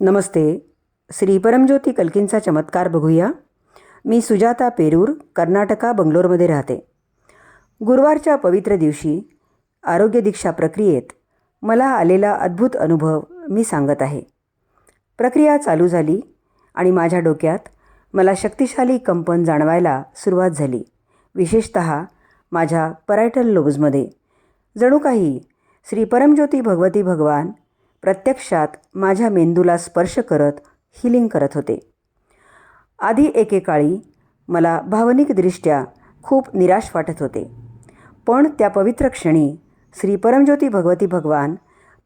नमस्ते. श्री परमज्योती कल्कींचा चमत्कार बघूया. मी सुजाता पेरूर कर्नाटका बंगलोरमध्ये राहते. गुरुवारच्या पवित्र दिवशी आरोग्य दीक्षा प्रक्रियेत मला आलेला अद्भुत अनुभव मी सांगत आहे. प्रक्रिया चालू झाली आणि माझ्या डोक्यात मला शक्तिशाली कंपन जाणवायला सुरुवात झाली. विशेषत माझ्या परायटल लोब्जमध्ये. जणू काही श्री परमज्योती भगवती भगवान प्रत्यक्षात माझ्या मेंदूला स्पर्श करत हिलिंग करत होते. आधी एकेकाळी मला भावनिकदृष्ट्या खूप निराश वाटत होते. पण त्या पवित्र क्षणी श्री परमज्योती भगवती भगवान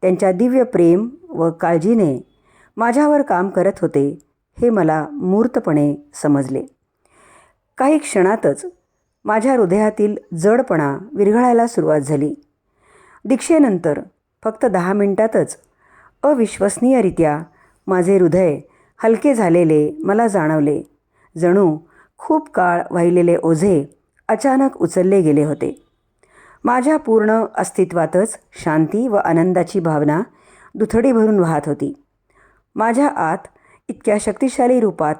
त्यांच्या दिव्य प्रेम व काळजीने माझ्यावर काम करत होते हे मला मूर्तपणे समजले. काही क्षणातच माझ्या हृदयातील जडपणा विरघळायला सुरुवात झाली. दीक्षेनंतर फक्त दहा मिनिटातच अविश्वसनीयरित्या माझे हृदय हलके झालेले मला जाणवले. जणू खूप काळ वाहिलेले ओझे अचानक उचलले गेले होते. माझ्या पूर्ण अस्तित्वातच शांती व आनंदाची भावना दुथडी भरून वाहत होती. माझ्या आत इतक्या शक्तिशाली रूपात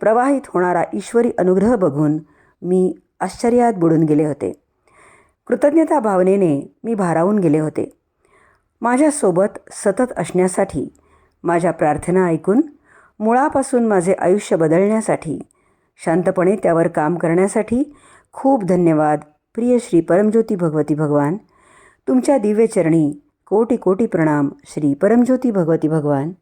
प्रवाहित होणारा ईश्वरी अनुग्रह बघून मी आश्चर्यात बुडून गेले होते. कृतज्ञता भावनेने मी भारावून गेले होते. माझ्यासोबत सतत असण्यासाठी माझ्या प्रार्थना ऐकून मुळापासून माझे आयुष्य बदलण्यासाठी शांतपणे त्यावर काम करण्यासाठी खूप धन्यवाद. प्रिय श्री परमज्योती भगवती भगवान तुमच्या दिव्यचरणी कोटी कोटी प्रणाम. श्री परमज्योती भगवती भगवान.